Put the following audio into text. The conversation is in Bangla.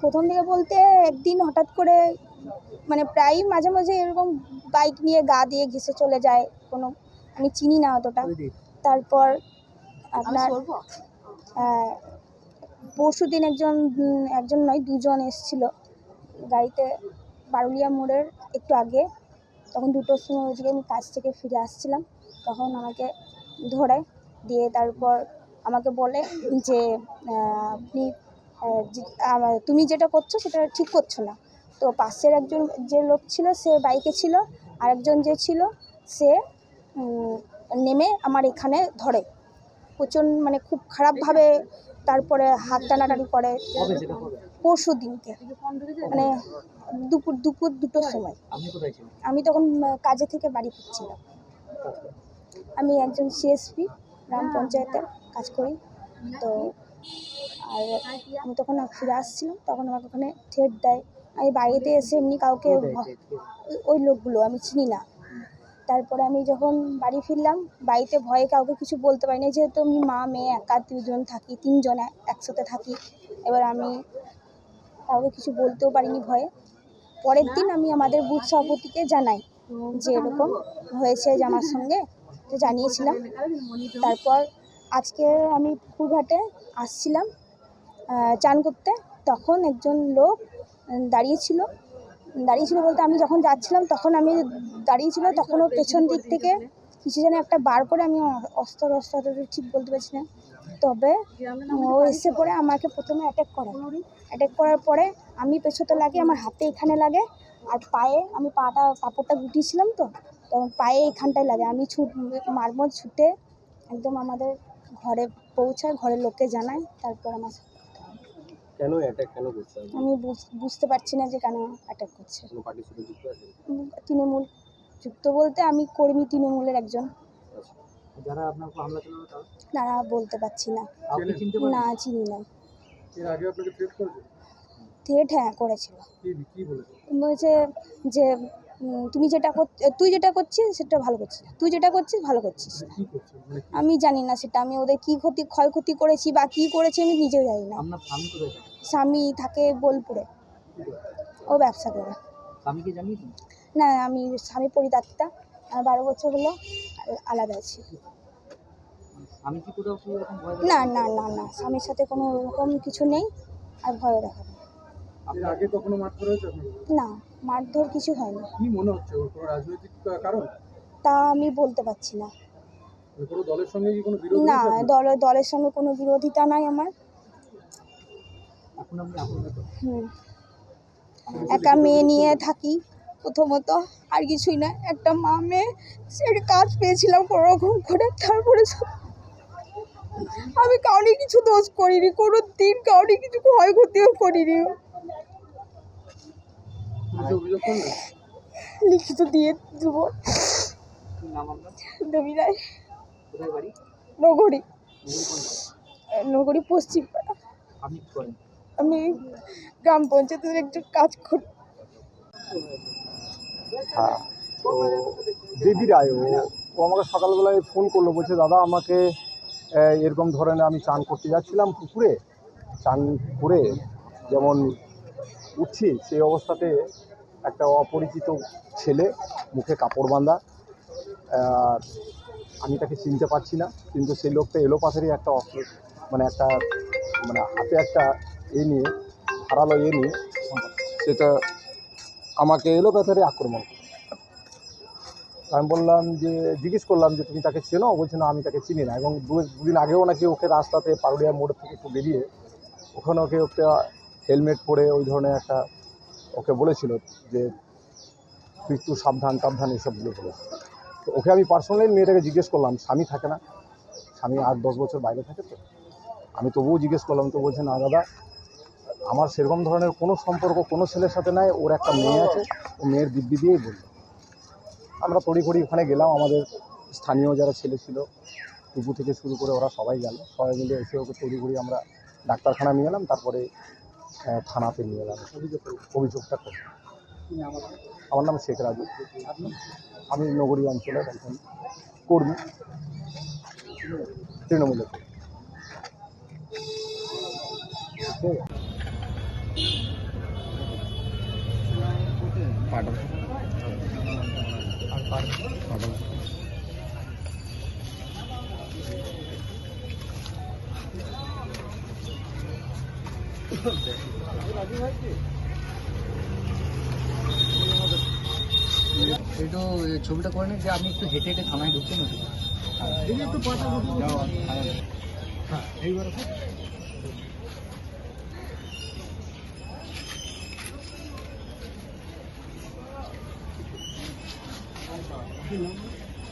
প্রথম দিকে বলতে একদিন হঠাৎ করে মানে প্রায়ই মাঝে মাঝে এরকম বাইক নিয়ে গা দিয়ে ঘেসে চলে যায় কোনো আমি চিনি না অতটা। তারপর আপনার পরশু দিন একজন একজন নয় দুজন এসছিল গাড়িতে বারুলিয়া মোড়ের একটু আগে। তখন দুটোর সময় ওইদিকে আমি কাজ থেকে ফিরে আসছিলাম। তখন আমাকে ধরে দিয়ে তারপর আমাকে বলে যে আপনি তুমি যেটা করছ সেটা ঠিক করছ না। তো পাশের একজন যে লোক ছিল সে বাইকে ছিল আরেকজন যে ছিল সে নেমে আমার এখানে ধরে। প্রচণ্ড মানে খুব খারাপভাবে তারপরে হাত টানাটানি করে। পরশু দিনকে। মানে দুপুর দুপুর দুটোর সময়। আমি তখন কাজে থেকে বাড়ি ফিরছিলাম। আমি একজন সিএসপি গ্রাম পঞ্চায়েতের কাজ করি। তো আর আমি তখন ফিরে আসছিলাম তখন আমাকে ওখানে থ্রেট দেয়। আমি বাড়িতে এসে এমনি কাউকে ওই- লোকগুলো আমি চিনি না। তারপরে আমি যখন বাড়ি ফিরলাম বাড়িতে ভয়ে কাউকে কিছু বলতে পারি না যেহেতু আমি মা মেয়ে একা দুজন থাকি তিনজন একসাথে থাকি। এবার আমি কাউকে কিছু বলতেও পারিনি ভয়ে। পরের দিন আমি আমাদের বুথ সভাপতিকে জানাই যে এরকম হয়েছে যে আমার সঙ্গে তো জানিয়েছিলাম। তারপর আজকে আমি পুকুরঘাটে আসছিলাম চান করতে। তখন একজন লোক দাঁড়িয়েছিল। দাঁড়িয়েছিল বলতে আমি যখন যাচ্ছিলাম, তখন আমি দাঁড়িয়েছিল তখন ওর পেছন দিক থেকে কিছু যেন একটা বার করে আমি অস্ত্র অস্ত্র ঠিক বলতে পারছি না। তবে ও এসে পরে আমাকে প্রথমে অ্যাটাক করে। অ্যাটাক করার পরে আমি পেছোতে লাগে আমার হাতে এখানে লাগে, আর পায়ে আমি পাটা, কাপড়টা গুটিয়েছিলাম তো, তখন পায়ে এখানটায় লাগে। আমি ছুট মারমো ছুটে একদম আমাদের ঘরে পৌঁছায় ঘরের লোককে জানাই তারপর আমার কেন অ্যাটাক কেন করছে? আমি বুঝ- বুঝতে পারছি না যে কেন অ্যাটাক করছে। তৃণমূল যুক্ত বলতে আমি কর্মী তৃণমূলের একজন। আচ্ছা। যারা আপনার হামলা চালানো তারা? বলতে পারছি না। আপনি চিনতে না চিনি না। এর আগে আপনাকে থ্রেট করেছে থ্রেট হ্যাঁ করেছিল। কি কি বলেছে বলছে যে তুমি যেটা তুই যেটা করছিস সেটা ভালো করছিস। তুই যেটা করছিস ভালো করছিস। মানে আমি জানি না সেটা। আমি ওদের কী ক্ষতি ক্ষয়ক্ষতি করেছি বা কী করেছি আমি নিজেও জানি না। স্বামী থাকে? বোলপুরে। ও ব্যবসা করে। না আমি স্বামী পরিত্যক্তা বারো বছর হলো আলাদা আছি। ভয় না না না না। স্বামীর সাথে কোনো রকম কিছু নেই। আর ভয়ও দেখাবে না। মারধর কিছু হয়নি। কি মনে হচ্ছে? ওর কোনো রাজনৈতিক কারণ? তা আমি বলতে পারছি না। কোনো দলের সঙ্গে কি কোনো বিরোধ না দল দলের সঙ্গে কোনো বিরোধিতা নাই আমার। হুম। একা মেয়ে নিয়ে থাকি প্রথমত আর কিছুই না। একটা মা মেয়ে সে কাজ পেয়েছিলাম কোনো রকম করে তারপরে আমি কাউকে কিছু দোষ করিনি কোনো দিন কাউকে কিছু ক্ষয়ক্ষতিও করিনি। লিখিত দিয়ে দেবো। কি নাম আপনার দেবী রায় নগরী। নগরী পশ্চিম আমি গ্রাম পঞ্চায়েতের একজন কাজ করি। হ্যাঁ তো দেবী রায় ও ও আমাকে সকালবেলায় ফোন করল বলছে দাদা আমাকে এরকম ধরনের আমি চান করতে যাচ্ছিলাম পুকুরে। চান করে যেমন উঠছি সেই অবস্থাতে একটা অপরিচিত ছেলে, মুখে কাপড় বাঁধা। আমি তাকে চিনতে পারছি না, কিন্তু সেই লোকটা এলো পাথেরই একটা অস্ত্র মানে একটা মানে হাতে একটা এ নিয়ে, ধারালো এ নিয়ে সেটা আমাকে এলো পাথরে আক্রমণ করে। আমি বললাম যে, জিজ্ঞেস করলাম যে, তুমি তাকে চেনো? বলছে, না, আমি তাকে চিনি না। এবং দুদিন আগেও নাকি ওকে রাস্তাতে পারুলিয়া মোড় থেকে একটু বেরিয়ে ওখানে ওকে একটা হেলমেট পরে ওই ধরনের একটা ওকে বলেছিল যে, তুই একটু সাবধান টাবধান এইসবগুলো বলেছে তো ওকে আমি পার্সোনালি মেয়েটাকে জিজ্ঞেস করলাম, স্বামী থাকে না? স্বামী আট, দশ বছর বাইরে থাকে তো? আমি তবুও জিজ্ঞেস করলাম, তো বলছে, না দাদা, আমার সেরকম ধরনের কোনো সম্পর্ক, কোনো ছেলের সাথে নাই, ওর একটা মেয়ে আছে, ও মেয়ের দিব্যি দিয়েই বলল। আমরা তড়িঘড়ি ওখানে গেলাম, আমাদের স্থানীয় যারা ছেলে ছিল টুকু থেকে শুরু করে ওরা সবাই গেল, সবাই মিলে এসে ওকে তড়িঘড়ি আমরা ডাক্তারখানা নিয়ে এলাম, তারপরে হ্যাঁ, থানাতে নিয়ে এলাম। অভিযোগটা করি আমার নাম শেখ রাজু। আমি নগরী অঞ্চলের একজন কর্মী। তৃণমূলের একটু ছবিটা করে নিন যে আপনি একটু হেঁটে হেঁটে থানায় ঢুকছেন একটু হ্যাঁ এইবার কি নাম?